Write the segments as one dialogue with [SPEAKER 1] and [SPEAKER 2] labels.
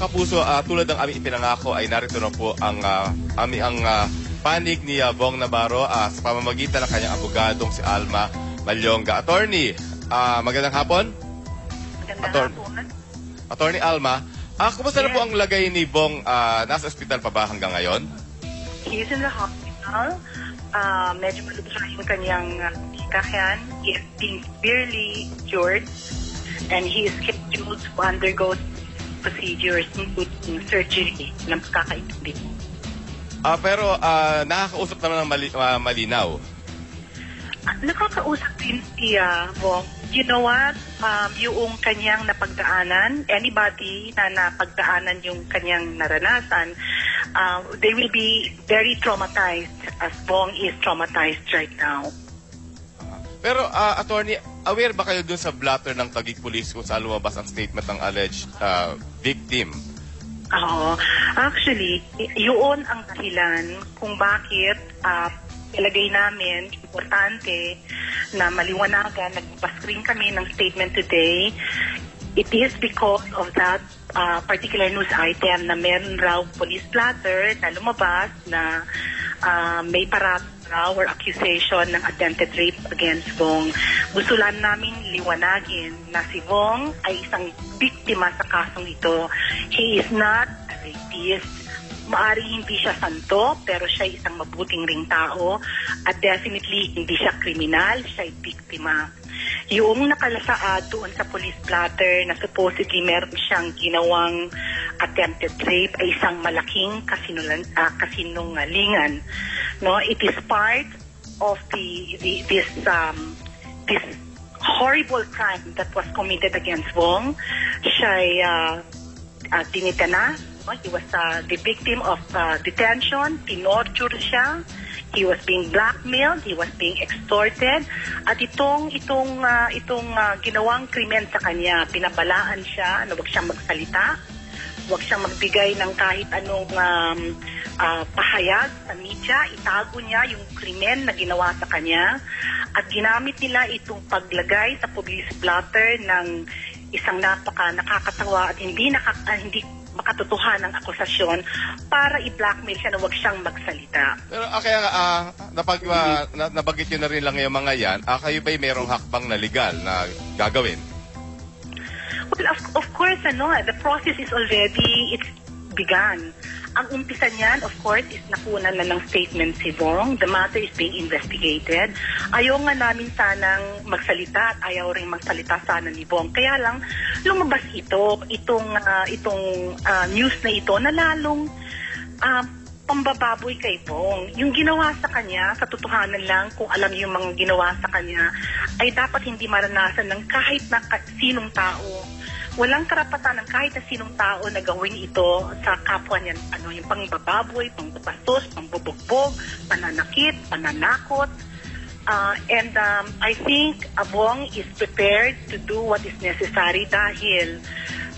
[SPEAKER 1] kapuso, ah, tulad ng aming ipinangako ay narito na po ang ah, aming ang ah, panig ni ah, Bong Navarro ah, sa pamamagitan ng kanyang abogadong si Alma Malyonga. Attorney, ah, magandang hapon.
[SPEAKER 2] Maganda
[SPEAKER 1] Ator-
[SPEAKER 2] hapon.
[SPEAKER 1] Attorney Alma, ah, kumusta na
[SPEAKER 2] Yes.
[SPEAKER 1] po ang lagay ni Bong? Ah, nasa ospital pa ba hanggang ngayon?
[SPEAKER 2] He's in the hospital. Uh, medyo malubha yung kanyang uh, tikahan. He is being severely injured and he is scheduled to undergo procedures including surgery ng pagkakaintindi.
[SPEAKER 1] Ah, pero ah, nakakausap naman ng mali- ah, malinaw.
[SPEAKER 2] Ah, nakakausap din si uh, Bong. You know what? Um, yung kanyang napagdaanan, anybody na napagdaanan yung kanyang naranasan, uh, they will be very traumatized as Bong is traumatized right now.
[SPEAKER 1] Pero ah, attorney, aware ba kayo dun sa blatter ng Taguig Police kung saan lumabas ang statement ng alleged ah, victim?
[SPEAKER 2] Oo. Actually, yun ang dahilan kung bakit uh, ilagay namin, importante, na maliwanagan, nagpa-screen kami ng statement today. It is because of that uh, particular news item na meron raw police platter na lumabas na uh, may parat raw or accusation ng attempted rape against Bong. Gusto lang namin liwanagin na si Bong ay isang biktima sa kasong ito. He is not a rapist. Maari hindi siya santo, pero siya isang mabuting ring tao at definitely hindi siya kriminal, siya ay biktima. Yung nakalasaad doon sa police platter na supposedly meron siyang ginawang attempted rape ay isang malaking ah, kasinungalingan. No, it is part of the, the this um this horrible crime that was committed against Wong. Siya ay uh, uh. No? He was uh, the victim of uh, detention. Tinorture siya. He was being blackmailed. He was being extorted. At itong itong uh, itong uh, ginawang krimen sa kanya, pinabalaan siya na huwag siyang magsalita. Huwag siyang magbigay ng kahit anong um, ah, pahayag sa media. Itago niya yung krimen na ginawa sa kanya. At ginamit nila itong paglagay sa police blotter ng isang napaka nakakatawa at hindi naka, ah, hindi makatotohanan ng akusasyon para i-blackmail siya na huwag siyang magsalita.
[SPEAKER 1] Pero ah, kaya nga, ah, napag, ah, na, nabanggit nyo na rin lang yung mga yan, ah, kayo ba'y merong hakbang na legal na gagawin?
[SPEAKER 2] Well, of, of course, ano, the process is already, it's begun. Ang umpisa niyan, of course, is nakunan na ng statement si Bong. The matter is being investigated. Ayaw nga namin sanang magsalita at ayaw rin magsalita sana ni Bong. Kaya lang, lumabas ito, itong, ah, itong ah, news na ito na lalong ah, pambababoy kay Bong. Yung ginawa sa kanya, sa totohanan lang, kung alam niyo yung mga ginawa sa kanya, ay dapat hindi maranasan ng kahit na sinong tao. Walang karapatan ng kahit na sinong tao na gawin ito sa kapwa niya. Ano, yung pangbababoy, pangbabastos, pangbubugbog, pananakit, pananakot. Uh, and um, I think Abong is prepared to do what is necessary dahil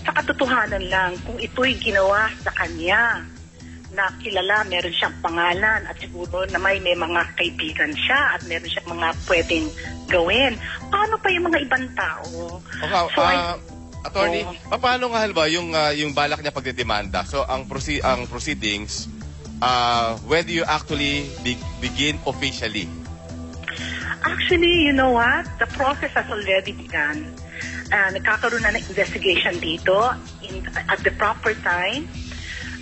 [SPEAKER 2] sa katotohanan lang, kung ito'y ginawa sa kanya, na kilala, meron siyang pangalan at siguro na may, may mga kaibigan siya at meron siyang mga pwedeng gawin. Paano pa yung mga ibang tao?
[SPEAKER 1] Okay,
[SPEAKER 2] So, I-
[SPEAKER 1] ah, attorney,
[SPEAKER 2] Oo.
[SPEAKER 1] paano nga halba yung, ah, yung balak niya pagdedemanda? So, ang, proce- ang proceedings, ah, when do you actually be- begin officially?
[SPEAKER 2] Actually, you know what? The process has already begun. Uh, nagkakaroon na ng investigation dito in, at the proper time.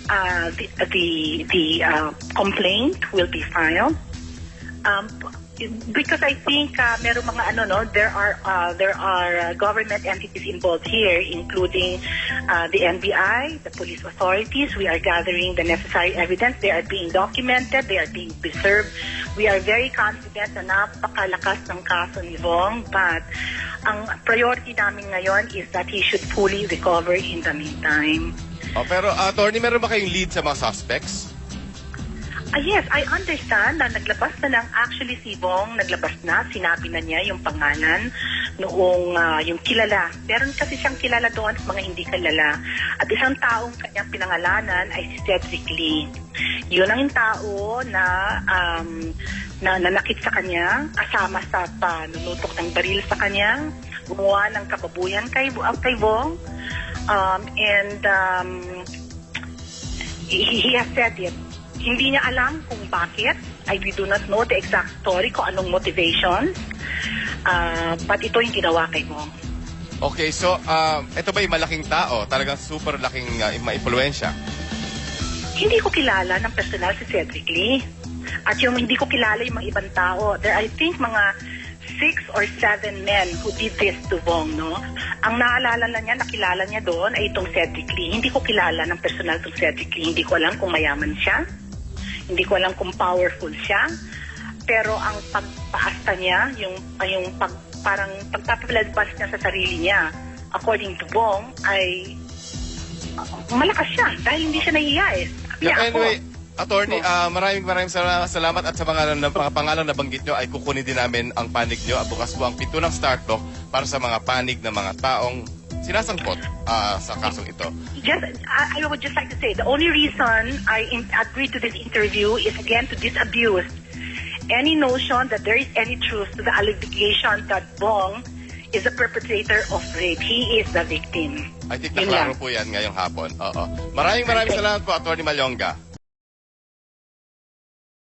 [SPEAKER 2] Uh, the the, the uh, complaint will be filed. Um, because I think uh, meron mga ano no, there are uh, there are uh, government entities involved here, including uh, the NBI, the police authorities. We are gathering the necessary evidence. They are being documented. They are being preserved. We are very confident na napakalakas ng kaso ni Vong, but ang priority namin ngayon is that he should fully recover in the meantime.
[SPEAKER 1] Oh, pero, ah, attorney, meron ba kayong lead sa mga suspects?
[SPEAKER 2] Ah, yes, I understand na naglabas na ng actually si Bong, naglabas na, sinabi na niya yung pangalan noong ah, yung kilala. Meron kasi siyang kilala doon at mga hindi kilala. At isang taong kanyang pinangalanan ay si Cedric Lee. Yun ang tao na um, na nanakit sa kanya, kasama sa panunutok ng baril sa kanya, gumawa ng kababuyan kay, uh, kay Bong. Um, and um, he, he has said it. Hindi niya alam kung bakit. I we do not know the exact story kung anong motivation. Uh, but ito yung ginawa kay Bong.
[SPEAKER 1] Okay, so ah, ito ba yung malaking tao? Talagang super laking uh, maimpluwensya.
[SPEAKER 2] Hindi ko kilala ng personal si Cedric Lee. At yung hindi ko kilala yung mga ibang tao. There, I think, mga six or seven men who did this to Bong, no? Ang naalala lang niya, nakilala niya doon ay itong Cedric Lee. Hindi ko kilala ng personal itong Cedric Lee. Hindi ko alam kung mayaman siya. Hindi ko alam kung powerful siya. Pero ang pagpaasta niya, yung, yung pag, parang pagpapalalabas niya sa sarili niya, according to Bong, ay uh, malakas siya dahil hindi siya nahiya eh.
[SPEAKER 1] Yeah,
[SPEAKER 2] ako,
[SPEAKER 1] anyway, attorney, ah, maraming maraming sala- salamat at sa mga, na, pangalan na banggit nyo ay kukunin din namin ang panig nyo at bukas po ang pito ng start block para sa mga panig ng mga taong sinasangkot ah, sa kasong ito.
[SPEAKER 2] Just, I, I would just like to say, the only reason I in, agreed to this interview is again to disabuse any notion that there is any truth to the allegation that Bong is the perpetrator of rape. He is the victim.
[SPEAKER 1] I think naklaro po yan ngayong hapon. Oo. Maraming maraming
[SPEAKER 2] Okay.
[SPEAKER 1] salamat po, Attorney Malyonga.